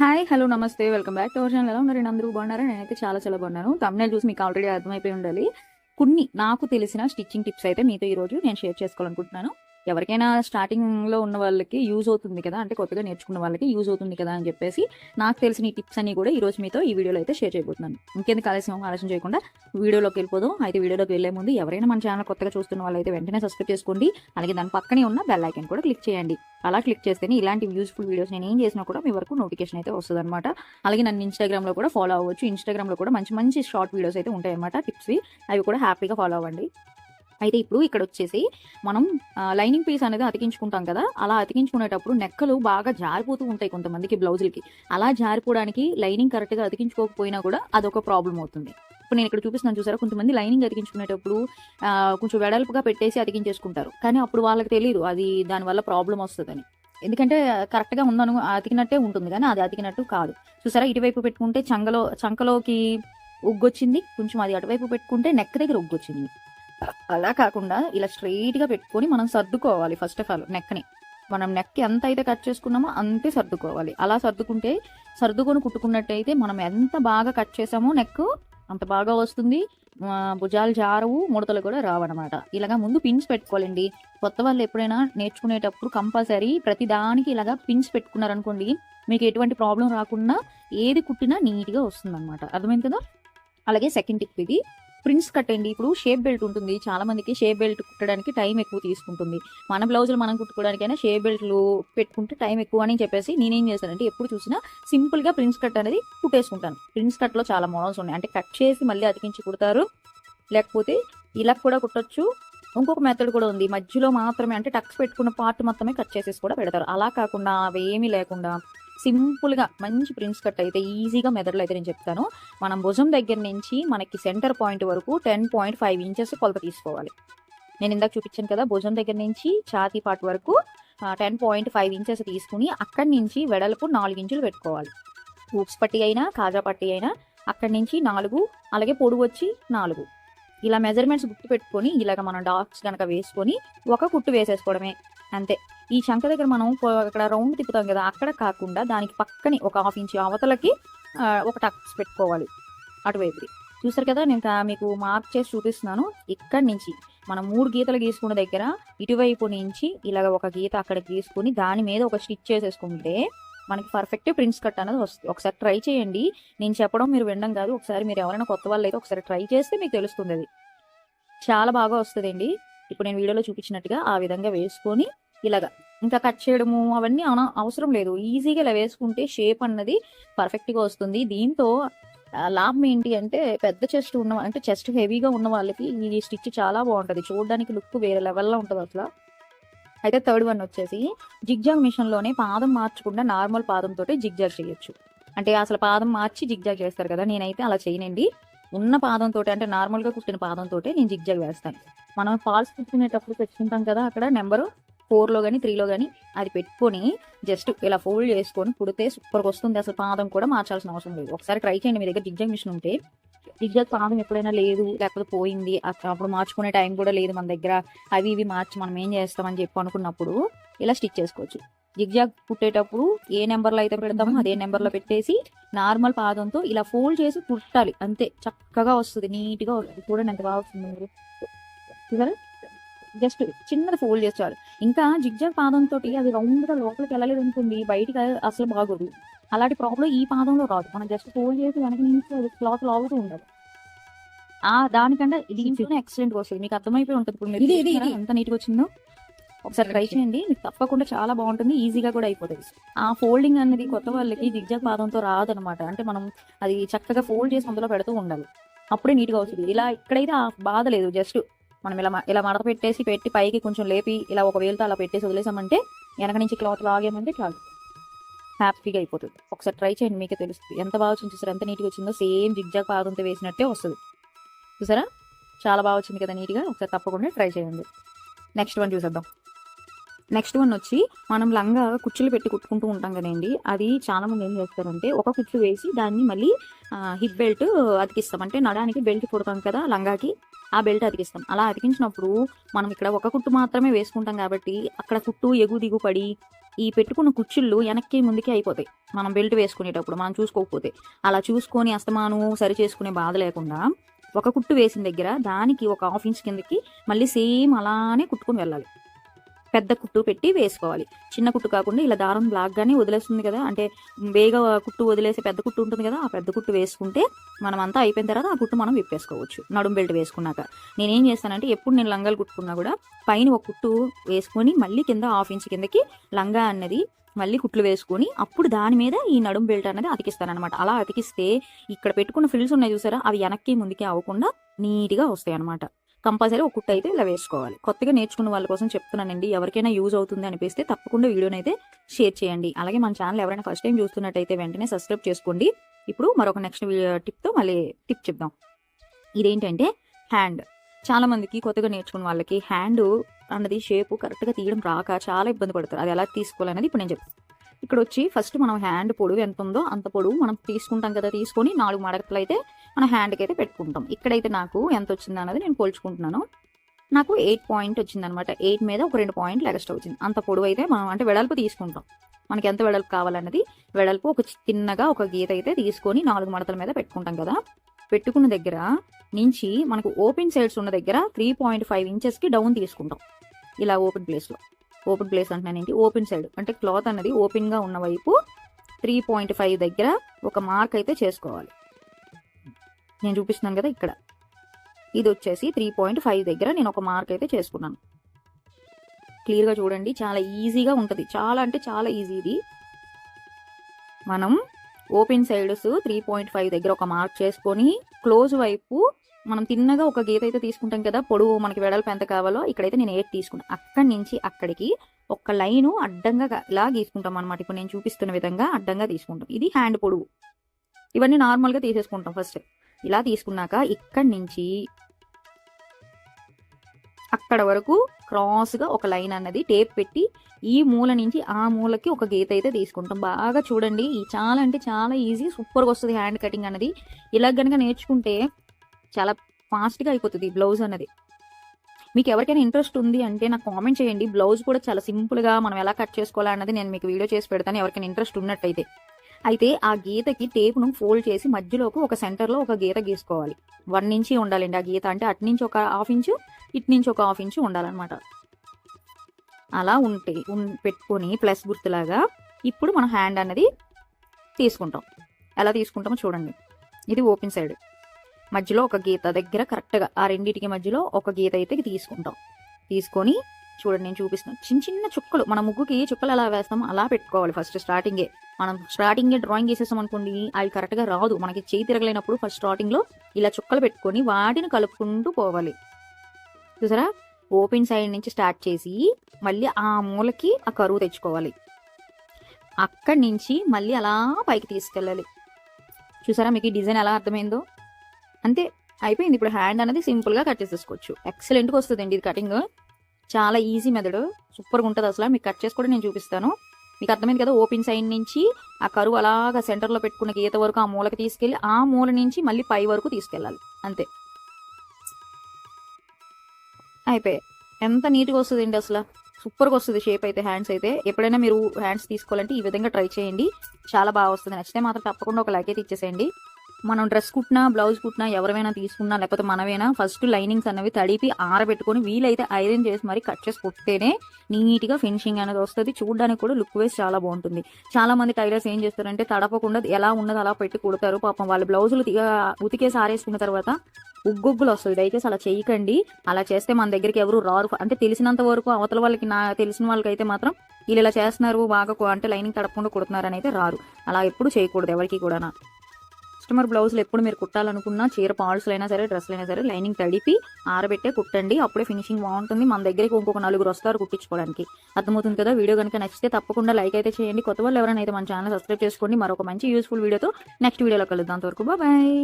Hi hello నమస్తే. Welcome back to our channel. ఎలా ఉన్నారు? అందరూ బాగున్నారు? నేనైతే చాలా చాలా బాగున్నాను. తమిళ చూసి మీకు ఆల్రెడీ అర్థమైపోయి ఉండాలి. కొన్ని నాకు తెలిసిన స్టిచ్చింగ్ టిప్స్ అయితే మీతో ఈ రోజు నేను షేర్ చేసుకోవాలనుకుంటున్నాను. ఎవరికైనా స్టార్టింగ్లో ఉన్న వాళ్ళకి యూజ్ అవుతుంది కదా అంటే కొత్తగా నేర్చుకున్న వాళ్ళకి యూజ్ అవుతుంది కదా అని చెప్పేసి నాకు తెలిసిన ఈ టిప్స్ అన్ని కూడా ఈ రోజు మీతో ఈ వీడియోలో అయితే షేర్ చేయబోతున్నాను. ఇంకెందుకు ఆలస్యం ఆలోచన చేయకుండా వీడియోలోకి వెళ్ళిపోదాం. అయితే వీడియోలోకి వెళ్ళే ముందు ఎవరైనా మన ఛానల్ కొత్తగా చూస్తున్న వాళ్ళైతే వెంటనే సబ్స్క్రైబ్ చేసుకోండి. అలాగే దాని పక్కనే ఉన్న బెల్ ఐకన్ కూడా క్లిక్ చేయండి. అలా క్లిక్ చేస్తేనే ఇలాంటి యూస్ఫుల్ వీడియోస్ నేను ఏం చేసినా కూడా మీ వరకు నోటిఫికేషన్ అయితే వస్తుంది అనమాట అలాగే నన్ను ఇన్స్టాగ్రామ్లో కూడా ఫాలో అవ్వచ్చు. ఇన్స్టాగ్రామ్లో కూడా మంచి మంచి షార్ట్ వీడియోస్ అయితే ఉంటాయన్నమాట టిప్స్వి అవి కూడా హ్యాపీగా ఫాలో అవ్వండి. అయితే ఇప్పుడు ఇక్కడ వచ్చేసి మనం లైనింగ్ పీస్ అనేది అతికించుకుంటాం కదా అలా అతికించుకునేటప్పుడు నెక్కలు బాగా జారిపోతూ ఉంటాయి కొంతమందికి బ్లౌజులకి. అలా జారిపోవడానికి లైనింగ్ కరెక్ట్గా అతికించుకోకపోయినా కూడా అదొక ప్రాబ్లం అవుతుంది. ఇప్పుడు నేను ఇక్కడ చూపిస్తున్నాను చూసారా కొంతమంది లైనింగ్ అతికించుకునేటప్పుడు కొంచెం వెడల్పుగా పెట్టేసి అతికించేసుకుంటారు. కానీ అప్పుడు వాళ్ళకి తెలియదు అది దానివల్ల ప్రాబ్లం వస్తుందని. ఎందుకంటే కరెక్ట్గా ఉందను అతికినట్టే ఉంటుంది కానీ అది అతికినట్టు కాదు. చూసారా ఇటువైపు పెట్టుకుంటే చంగలో చంకలోకి ఉగ్గొచ్చింది కొంచెం అది అటువైపు పెట్టుకుంటే నెక్ దగ్గర ఉగ్గొచ్చింది. అలా కాకుండా ఇలా స్ట్రైట్గా పెట్టుకొని మనం సర్దుకోవాలి ఫస్ట్ ఆఫ్ ఆల్ నెక్ని. మనం నెక్ ఎంత అయితే కట్ చేసుకున్నామో అంతే సర్దుకోవాలి. అలా సర్దుకుంటే సర్దుకొని కుట్టుకున్నట్టయితే మనం ఎంత బాగా కట్ చేసామో నెక్ అంత బాగా వస్తుంది. భుజాలు జారవు ముడతలు కూడా రావన్నమాట ఇలాగా ముందు పిన్స్ పెట్టుకోవాలండి. కొత్త వాళ్ళు ఎప్పుడైనా నేర్చుకునేటప్పుడు కంపల్సరీ ప్రతి దానికి ఇలాగా పిన్స్ పెట్టుకున్నారనుకోండి మీకు ఎటువంటి ప్రాబ్లం రాకుండా ఏది కుట్టినా నీట్గా వస్తుంది అనమాట అర్థమైంది కదా? అలాగే సెకండ్ టిప్ ఇది. ప్రిన్స్ కట్టండి. ఇప్పుడు షేప్ బెల్ట్ ఉంటుంది. చాలా మందికి షేప్ బెల్ట్ కుట్టడానికి టైం ఎక్కువ తీసుకుంటుంది. మన బ్లౌజులు మనం కుట్టుకోవడానికైనా షేప్ బెల్ట్లు పెట్టుకుంటే టైం ఎక్కువ అని చెప్పేసి నేనేం చేస్తానంటే ఎప్పుడు చూసినా సింపుల్గా ప్రిన్స్ కట్ అనేది కుట్టేసుకుంటాను. ప్రిన్స్ కట్లో చాలా మోడల్స్ ఉన్నాయి. అంటే కట్ చేసి మళ్ళీ అతికించి కుడతారు. లేకపోతే ఇలా కూడా కుట్టొచ్చు. ఇంకొక మెథడ్ కూడా ఉంది. మధ్యలో మాత్రమే అంటే టక్స్ పెట్టుకున్న పార్ట్ మొత్తమే కట్ చేసేసి కూడా పెడతారు. అలా కాకుండా అవి ఏమీ లేకుండా సింపుల్గా మంచి ప్రిన్స్ కట్ అయితే ఈజీగా మెదడులో అయితే నేను చెప్తాను. మనం భుజం దగ్గర నుంచి మనకి సెంటర్ పాయింట్ వరకు టెన్ పాయింట్ ఫైవ్ ఇంచెస్ కొలత తీసుకోవాలి. నేను ఇందాక చూపించాను కదా భుజం దగ్గర నుంచి ఛాతీ పాటు వరకు టెన్ పాయింట్ ఫైవ్ ఇంచెస్ తీసుకుని అక్కడి నుంచి వెడల్పు నాలుగు ఇంచులు పెట్టుకోవాలి. ఊప్స్ పట్టి అయినా కాజా పట్టి అయినా అక్కడి నుంచి నాలుగు అలాగే పొడుగు వచ్చి నాలుగు. ఇలా మెజర్మెంట్స్ గుర్తు పెట్టుకొని ఇలాగ మనం డాక్స్ కనుక వేసుకొని ఒక కుట్టు వేసేసుకోవడమే. అంతే. ఈ శంఖ దగ్గర మనం అక్కడ రౌండ్ తిప్పుతాం కదా అక్కడ కాకుండా దానికి పక్కనే ఒక హాఫ్ ఇంచ్ అవతలకి ఒక టక్స్ పెట్టుకోవాలి. అటువైపుది చూసారు కదా నేను మీకు మార్క్ చేసి చూపిస్తున్నాను. ఇక్కడి నుంచి మనం మూడు గీతలు గీసుకున్న దగ్గర ఇటువైపు నుంచి ఇలాగ ఒక గీత అక్కడ గీసుకుని దాని మీద ఒక స్టిచ్ చేసేసుకుంటే మనకి పర్ఫెక్ట్ ప్రింట్స్ కట్ అనేది వస్తుంది ఒకసారి ట్రై చేయండి. నేను చెప్పడం మీరు వినడం కాదు. ఒకసారి మీరు ఎవరైనా కొత్త వాళ్ళు అయితే ఒకసారి ట్రై చేస్తే మీకు తెలుస్తుంది అది. చాలా బాగా వస్తుందండి. ఇప్పుడు నేను వీడియోలో చూపించినట్టుగా ఆ విధంగా వేసుకొని ఇలాగా. ఇంకా కట్ చేయడము అవన్నీ అన- అవసరం లేదు. ఈజీగా ఇలా వేసుకుంటే షేప్ అన్నది పర్ఫెక్ట్గా వస్తుంది. దీంతో లాభం ఏంటి అంటే పెద్ద చెస్ట్ ఉన్న అంటే చెస్ట్ హెవీగా ఉన్న వాళ్ళకి ఈ స్టిచ్ చాలా బాగుంటుంది. చూడడానికి లుక్ వేరే లెవెల్లో ఉంటుంది అసలు. అయితే థర్డ్ వన్ వచ్చేసి జిగ్జాగ్ మిషన్లోనే పాదం మార్చకుండా నార్మల్ పాదంతో జిగ్జాగ్ చేయొచ్చు. అంటే అసలు పాదం మార్చి జిగ్జాగ్ చేస్తారు కదా నేనైతే అలా చేయనండి. ఉన్న పాదంతో అంటే నార్మల్గా కుట్టిన పాదంతో నేను జిగ్జాగ్ వేస్తాను. మనం ఫాల్స్ కుట్టుకునేటప్పుడు పెట్టుకుంటాం కదా అక్కడ నెంబరు ఫోర్లో కానీ త్రీలో కానీ అది పెట్టుకొని జస్ట్ ఇలా ఫోల్డ్ చేసుకొని కుడితే సూపర్గా వస్తుంది అసలు పాదం కూడా మార్చాల్సిన అవసరం లేదు. ఒకసారి ట్రై చేయండి మీ దగ్గర జిగ్జాగ్ మిషన్ ఉంటే. జిగ్జాగ్ పాదం ఎప్పుడైనా లేదు లేకపోతే పోయింది అప్పుడు మార్చుకునే టైం కూడా లేదు మన దగ్గర. అవి ఇవి మార్చి మనం ఏం చేస్తామని చెప్పి అనుకున్నప్పుడు ఇలా స్టిచ్ చేసుకోవచ్చు. జిగ్జాగ్ కుట్టేటప్పుడు ఏ నెంబర్లో అయితే పెడతామో అదే నెంబర్లో పెట్టేసి నార్మల్ పాదంతో ఇలా ఫోల్డ్ చేసి కుట్టాలి. అంతే. చక్కగా వస్తుంది. నీట్గా వస్తుంది. చూడండి ఎంత బాగా వస్తుంది మీరు. జస్ట్ చిన్నది ఫోల్డ్ చేసేవారు ఇంకా జిగ్జాగ్ పాదంతో అది రౌండ్గా లోపలికి వెళ్ళలేదు అనుకోండి బయటికి అసలు బాగోదు. అలాంటి ప్రాబ్లం ఈ పాదంలో రాదు. మనం జస్ట్ ఫోల్డ్ చేసి వెనక నుంచి అది క్లాత్ లాగుతూ ఉండాలి. ఆ దానికంటే దీంట్లోనే ఎక్సలెంట్ వస్తుంది మీకు అర్థమైపోయి ఉంటుంది ఇప్పుడు మీరు. ఎంత నీట్గా వచ్చిందో? ఒకసారి ట్రై చేయండి. మీకు తప్పకుండా చాలా బాగుంటుంది. ఈజీగా కూడా అయిపోతుంది. ఆ ఫోల్డింగ్ అనేది కొత్త వాళ్ళకి జిగ్జాగ్ పాదంతో రాదనమాట. అంటే మనం అది చక్కగా ఫోల్డ్ చేసి అందులో పెడుతూ ఉండాలి. అప్పుడే నీట్గా వస్తుంది. ఇలా ఇక్కడైతే బాధ లేదు జస్ట్ మనం ఇలా ఇలా మడత పెట్టేసి పెట్టి పైకి కొంచెం లేపి ఇలా ఒక వేలుతో అలా పెట్టేసి వదిలేసామంటే వెనక నుంచి క్లాత్ లాగామంటే చాలు. హ్యాపీగా అయిపోతుంది. ఒకసారి ట్రై చేయండి మీకే తెలుస్తుంది. ఎంత బాగా వచ్చింది చూసారా? ఎంత నీట్గా వచ్చిందో? సేమ్ జిగ్జాగ్ పాదంతో వేసినట్టే వస్తుంది. చూసారా? చాలా బాగా వచ్చింది కదా నీట్గా. ఒకసారి తప్పకుండా ట్రై చేయండి. నెక్స్ట్ వన్ చూసేద్దాం. నెక్స్ట్ వన్ వచ్చి మనం లంగా కుచ్చులు పెట్టి కుట్టుకుంటూ ఉంటాం కదండి అది చాలా మంది ఏం చేస్తారంటే ఒక కుచ్చు వేసి దాన్ని మళ్ళీ హిప్ బెల్ట్ అతికిస్తాం. అంటే నడానికి బెల్ట్ కుడతాం కదా లంగాకి. ఆ బెల్ట్ అతికిస్తాం. అలా అతికించినప్పుడు మనం ఇక్కడ ఒక కుట్టు మాత్రమే వేసుకుంటాం కాబట్టి అక్కడ కుట్టు ఎగు దిగు పడి ఈ పెట్టుకున్న కుచ్చుళ్ళు వెనక్కి ముందుకి అయిపోతాయి. మనం బెల్ట్ వేసుకునేటప్పుడు మనం చూసుకోకపోతే. అలా చూసుకొని అస్తమాను సరి చేసుకునే బాధ లేకుండా ఒక కుట్టు వేసిన దగ్గర దానికి ఒక హాఫ్ ఇంచ్ కిందకి మళ్ళీ సేమ్ అలానే కుట్టుకొని వెళ్ళాలి. పెద్ద కుట్టు పెట్టి వేసుకోవాలి. చిన్న కుట్టు కాకుండా ఇలా దారం లాగ్గానే వదిలేస్తుంది కదా. అంటే వేగ కుట్టు వదిలేసే పెద్ద కుట్టు ఉంటుంది కదా ఆ పెద్ద కుట్టు వేసుకుంటే మనం అంతా అయిపోయిన తర్వాత ఆ కుట్టు మనం విప్పేసుకోవచ్చు. నడుం బెల్ట్ వేసుకున్నాక. నేనేం చేస్తానంటే ఎప్పుడు నేను లంగాలు కుట్టుకున్నా కూడా పైన ఒక కుట్టు వేసుకొని మళ్ళీ కింద హాఫ్ ఇంచ్ కిందకి లంగా అన్నది మళ్ళీ కుట్లు వేసుకొని అప్పుడు దాని మీద ఈ నడుం బెల్ట్ అనేది అతికిస్తాను అనమాట అలా అతికిస్తే ఇక్కడ పెట్టుకున్న ఫ్రిల్స్ ఉన్నాయి చూసారా? అవి వెనక్కి ముందుకి అవ్వకుండా నీట్గా వస్తాయి అనమాట కంపల్సరీ ఒక అయితే ఇలా వేసుకోవాలి. కొత్తగా నేర్చుకున్న వాళ్ళ కోసం చెప్తున్నానండి. ఎవరికైనా యూజ్ అవుతుంది అనిపిస్తే తప్పకుండా వీడియోని అయితే షేర్ చేయండి. అలాగే మన ఛానల్ ఎవరైనా ఫస్ట్ టైం చూస్తున్నట్టయితే వెంటనే సబ్స్క్రైబ్ చేసుకోండి. ఇప్పుడు మరొక నెక్స్ట్ టిప్తో మళ్ళీ టిప్ చెప్దాం. ఇదేంటంటే హ్యాండ్ చాలా మందికి కొత్తగా నేర్చుకున్న వాళ్ళకి హ్యాండ్ అన్నది షేప్ కరెక్ట్గా తీయడం రాక చాలా ఇబ్బంది పడతారు. అది ఎలా తీసుకోవాలనేది ఇప్పుడు నేను చెప్తాను ఇక్కడ వచ్చి ఫస్ట్ మనం హ్యాండ్ పొడవు ఎంత ఉందో అంత పొడవు మనం తీసుకుంటాం కదా తీసుకొని నాలుగు మడకలు అయితే మన హ్యాండ్కి అయితే పెట్టుకుంటాం. ఇక్కడైతే నాకు ఎంత వచ్చింది అన్నది నేను పోల్చుకుంటున్నాను. నాకు ఎయిట్ పాయింట్ వచ్చింది అనమాట ఎయిట్ మీద ఒక రెండు పాయింట్లు ఎక్స్ట్రా వచ్చింది. అంత పొడవు అయితే మనం అంటే వెడల్పు తీసుకుంటాం. మనకి ఎంత వెడల్పు కావాలన్నది? వెడల్పు ఒక చిన్నగా ఒక గీత అయితే తీసుకొని నాలుగు మడతల మీద పెట్టుకుంటాం కదా. పెట్టుకున్న దగ్గర నుంచి మనకు ఓపెన్ సైడ్స్ ఉన్న దగ్గర త్రీ పాయింట్ ఫైవ్ ఇంచెస్కి డౌన్ తీసుకుంటాం. ఇలా ఓపెన్ ప్లేస్లో ఓపెన్ ప్లేస్ అంటున్నాను ఏంటి? ఓపెన్ సైడ్ అంటే క్లాత్ అన్నది ఓపెన్గా ఉన్న వైపు త్రీ పాయింట్ ఫైవ్ దగ్గర ఒక మార్క్ అయితే చేసుకోవాలి. నేను చూపిస్తున్నాను కదా ఇక్కడ. ఇది వచ్చేసి త్రీ పాయింట్ ఫైవ్ దగ్గర నేను ఒక మార్క్ అయితే చేసుకున్నాను. క్లియర్గా చూడండి. చాలా ఈజీగా ఉంటుంది. చాలా అంటే చాలా ఈజీ ఇది. మనం open sides three point five దగ్గర ఒక మార్క్ చేసుకొని క్లోజ్ వైపు మనం తిన్నగా ఒక గీత అయితే తీసుకుంటాం కదా పొడవు మనకి వెడల్పు ఎంత కావాలో ఇక్కడైతే నేను ఎయిట్ తీసుకున్నాను అక్కడి నుంచి అక్కడికి ఒక లైను అడ్డంగా ఇలా గీసుకుంటాం అనమాట ఇప్పుడు నేను చూపిస్తున్న విధంగా అడ్డంగా తీసుకుంటాం. ఇది హ్యాండ్ పొడవు. ఇవన్నీ నార్మల్గా తీసేసుకుంటాం ఫస్ట్ ఇలా తీసుకున్నాక ఇక్కడి నుంచి అక్కడ వరకు క్రాస్గా ఒక లైన్ అన్నది టేప్ పెట్టి ఈ మూల నుంచి ఆ మూలకి ఒక గీత అయితే తీసుకుంటాం. బాగా చూడండి. ఈ చాలా అంటే చాలా ఈజీ సూపర్గా వస్తుంది హ్యాండ్ కటింగ్ అన్నది. ఇలా గనక నేర్చుకుంటే చాలా ఫాస్ట్గా అయిపోతుంది బ్లౌజ్ అన్నది. మీకు ఎవరికైనా ఇంట్రెస్ట్ ఉంది అంటే నాకు కామెంట్ చేయండి. బ్లౌజ్ కూడా చాలా సింపుల్గా మనం ఎలా కట్ చేసుకోవాలా అన్నది నేను మీకు వీడియో చేసి పెడతాను. ఎవరికైనా ఇంట్రెస్ట్ ఉన్నట్టయితే. అయితే ఆ గీతకి టేప్ను ఫోల్డ్ చేసి మధ్యలోకి ఒక సెంటర్లో ఒక గీత గీసుకోవాలి. వన్ ఇంచి ఉండాలండి ఆ గీత. అంటే అటు నుంచి ఒక హాఫ్ ఇంచు ఇటు నుంచి ఒక హాఫ్ ఇంచు ఉండాలన్నమాట. అలా ఉంటే పెట్టుకొని ప్లస్ గుర్తులాగా ఇప్పుడు మనం హ్యాండ్ అనేది తీసుకుంటాం. ఎలా తీసుకుంటామో చూడండి. ఇది ఓపెన్ సైడ్. మధ్యలో ఒక గీత దగ్గర కరెక్ట్గా ఆ రెండింటికి మధ్యలో ఒక గీత అయితే తీసుకుంటాం. తీసుకొని చూడండి నేను చూపిస్తున్నాను చిన్న చిన్న చుక్కలు. మన ముగ్గుకి చుక్కలు ఎలా వేస్తామో అలా పెట్టుకోవాలి ఫస్ట్ స్టార్టింగే మనం స్టార్టింగే డ్రాయింగ్ చేసేసాం అనుకోండి అవి కరెక్ట్గా రాదు. మనకి చేయి తిరగలేనప్పుడు ఫస్ట్ స్టార్టింగ్లో ఇలా చుక్కలు పెట్టుకొని వాటిని కలుపుకుంటూ పోవాలి. చూసారా? ఓపెన్ సైడ్ నుంచి స్టార్ట్ చేసి మళ్ళీ ఆ మూలకి ఆ కరువు తెచ్చుకోవాలి. అక్కడి నుంచి మళ్ళీ అలా పైకి తీసుకెళ్ళాలి. చూసారా మీకు ఈ డిజైన్ ఎలా అర్థమైందో? అంతే అయిపోయింది. ఇప్పుడు హ్యాండ్ అనేది సింపుల్గా కట్ చేసేసుకోవచ్చు. ఎక్సలెంట్గా వస్తుందండి ఇది కటింగ్ చాలా ఈజీ మెథడ్ సూపర్గా ఉంటుంది అసలు. మీకు కట్ చేసి కూడా నేను చూపిస్తాను. మీకు అర్థమైంది కదా ఓపెన్ సైడ్ నుంచి ఆ కరువు అలాగా సెంటర్లో పెట్టుకున్న గీత వరకు ఆ మూలకి తీసుకెళ్ళి ఆ మూల నుంచి మళ్ళీ పై వరకు తీసుకెళ్ళాలి. అంతే. అయిపోయాయి. ఎంత నీట్గా వస్తుందండి అసలు. సూపర్గా వస్తుంది షేప్ అయితే హ్యాండ్స్ అయితే. ఎప్పుడైనా మీరు హ్యాండ్స్ తీసుకోవాలంటే ఈ విధంగా ట్రై చేయండి. చాలా బాగా వస్తుంది. నచ్చితే మాత్రం తప్పకుండా ఒక లైక్ అయితే ఇచ్చేసేయండి. మనం డ్రెస్ కుట్టినా బ్లౌజ్ కుట్టినా ఎవరైనా తీసుకున్నా లేకపోతే మనమైనా ఫస్ట్ లైనింగ్స్ అనేవి తడిపి ఆరబెట్టుకొని వీలైతే ఐరన్ చేసి మరి కట్ చేసి కుట్టితేనే నీట్గా ఫినిషింగ్ అనేది వస్తుంది. చూడడానికి కూడా లుక్ వేస్ చాలా బాగుంటుంది. చాలా మంది టైలర్స్ ఏం చేస్తారంటే తడపకుండా ఎలా ఉన్నది అలా పెట్టి కుడతారు. పాపం వాళ్ళ బ్లౌజులు ఉతికేసి ఆరేసుకున్న తర్వాత ఉగ్గొగ్గులు వస్తుంది. దయచేసి అలా చేయకండి. అలా చేస్తే మన దగ్గరికి ఎవరు రారు. అంటే తెలిసినంత వరకు అవతల వాళ్ళకి నా తెలిసిన వాళ్ళకి అయితే మాత్రం వీళ్ళు ఇలా చేస్తున్నారు బాగా అంటే లైనింగ్ తడపకుండా కుడుతున్నారని అయితే రారు. అలా ఎప్పుడు చేయకూడదు ఎవరికి కూడా కస్టమర్ బ్లౌజులు ఎప్పుడు మీరు కుట్టాలనుకున్నా చీర పాల్స్లు అయినా సరే డ్రెస్లు అయినా సరే లైనింగ్ తడిపి ఆరబెట్టే కుట్టండి. అప్పుడే ఫినిషింగ్ బాగుంటుంది. మన దగ్గరికి ఇంకొక నలుగురు వస్తారు కుట్టించుకోవడానికి. అర్థమవుతుంది కదా? వీడియో కనుక నచ్చితే తప్పకుండా లైక్ అయితే చేయండి. కొత్త వాళ్ళు ఎవరైనా అయితే మన ఛానల్ సబ్స్క్రైబ్ చేసుకోండి. మరొక మంచి యూస్ఫుల్ వీడియోతో నెక్స్ట్ వీడియోలో కలుద్దాం. అంతవరకు బాయ్